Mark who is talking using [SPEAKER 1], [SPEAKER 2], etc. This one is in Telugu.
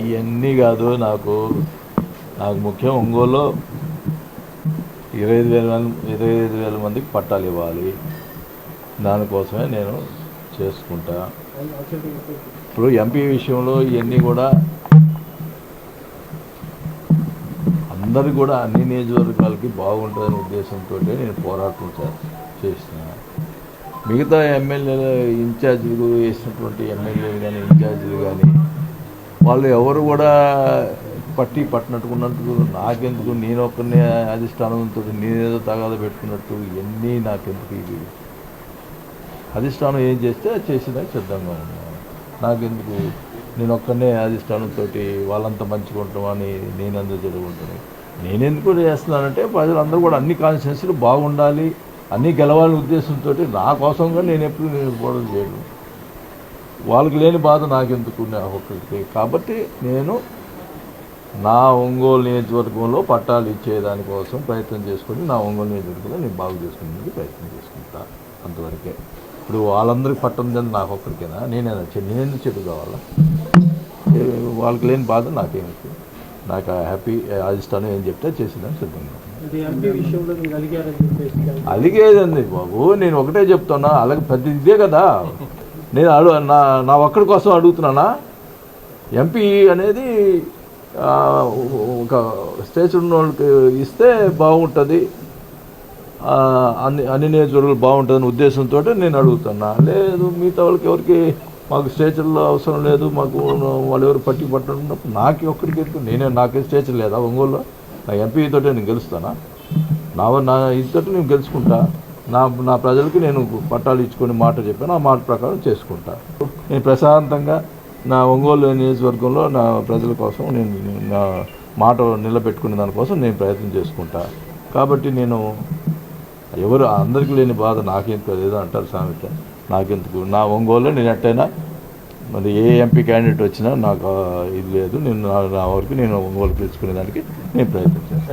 [SPEAKER 1] ఇవన్నీ కాదు నాకు నాకు ముఖ్యం ఒంగోలులో ఇరవై ఐదు వేల మంది ఇరవై ఐదు వేల మందికి పట్టాలు ఇవ్వాలి. దానికోసమే నేను చేసుకుంటా. ఇప్పుడు ఎంపీ విషయంలో ఇవన్నీ కూడా అందరు కూడా అన్ని నియోజకవర్గాలకి బాగుంటుందనే ఉద్దేశంతో నేను పోరాటం చే- చేసిన మిగతా ఎమ్మెల్యేలు ఇన్ఛార్జీలు వేసినటువంటి ఎమ్మెల్యేలు కానీ ఇన్ఛార్జీలు కానీ వాళ్ళు ఎవరు కూడా పట్టి పట్టినట్టుకున్నట్టు నాకెందుకు? నేను ఒక్కనే అధిష్టానంతో నేనేదో తగాద పెట్టుకున్నట్టు ఇవన్నీ నాకెందుకు ఇవి? అధిష్టానం ఏం చేస్తే అది చేసినా సిద్ధంగా ఉన్నాను నాకెందుకు? నేను ఒక్కనే అధిష్టానంతో వాళ్ళంతా మంచిగా ఉంటామని నేను అందరూ జరుగుంటాను నేనెందుకు చేస్తున్నానంటే ప్రజలందరూ కూడా అన్ని కాన్స్టిట్యున్సీలు బాగుండాలి అన్నీ గెలవాలనే ఉద్దేశంతో నా కోసంగా నేను ఎప్పుడు నేను గొడవ చేయను వాళ్ళకి లేని బాధ నాకెందుకు? ఒక్కరికి కాబట్టి నేను నా ఒంగోలు నియోజకవర్గంలో పట్టాలు ఇచ్చేదానికోసం ప్రయత్నం చేసుకొని నా ఒంగోలు నియోజకవర్గంలో నేను బాగు చేసుకునేందుకు ప్రయత్నం చేసుకుంటా అంతవరకే. ఇప్పుడు వాళ్ళందరికీ పట్టం చెంది నాకు ఒక్కరికేనా నేనేనా చె- నేనెందుకు చెడు కావాలా? వాళ్ళకి లేని బాధ నాకేమిటి నాకు హ్యాపీ అధిష్టానం ఏం చెప్తే చేసేదాన్ని సిద్ధంగా అలిగేదండి బాబు? నేను ఒకటే చెప్తున్నా. అలాగే పెద్ద ఇదే కదా. నేను అడు నా నా ఒక్కడి కోసం అడుగుతున్నానా? ఎంపీ అనేది ఒక స్టేజ్ ఉన్న వాళ్ళకి ఇస్తే బాగుంటుంది. అన్ని అన్ని నియోజకవర్గాలు బాగుంటుందని ఉద్దేశంతో నేను అడుగుతున్నా. లేదు మిగతా వాళ్ళకి ఎవరికి మాకు స్టేషన్లో అవసరం లేదు మాకు వాళ్ళు ఎవరు పట్టి పట్టుకున్నప్పుడు నాకు ఒక్కడికి ఎందుకు? నేనే నాకే స్టేచర్ లేదా ఒంగోలులో? నా ఎంపీతో తోటే నేను గెలుస్తానా? నా నా ఇదితో నేను గెలుచుకుంటా? నా నా ప్రజలకి నేను పట్టాలు ఇచ్చుకొని మాట చెప్పాను. ఆ మాట ప్రకారం చేసుకుంటా. నేను ప్రశాంతంగా నా ఒంగోలు నియోజకవర్గంలో నా ప్రజల కోసం నేను నా మాట నిలబెట్టుకునే దానికోసం నేను ప్రయత్నం చేసుకుంటా. కాబట్టి నేను ఎవరు అందరికీ లేని బాధ నాకెందుకు ఏదో అంటారు సామెత. నాకెందుకు? నా ఒంగోలు నేను ఎట్టయినా మరి ఏ ఎంపీ క్యాండిడేట్ వచ్చినా నాకు ఇది లేదు. నేను నా నా వరకు నేను ఒంగోలు పిలుచుకునే దానికి నేను ప్రయత్నం చేస్తాను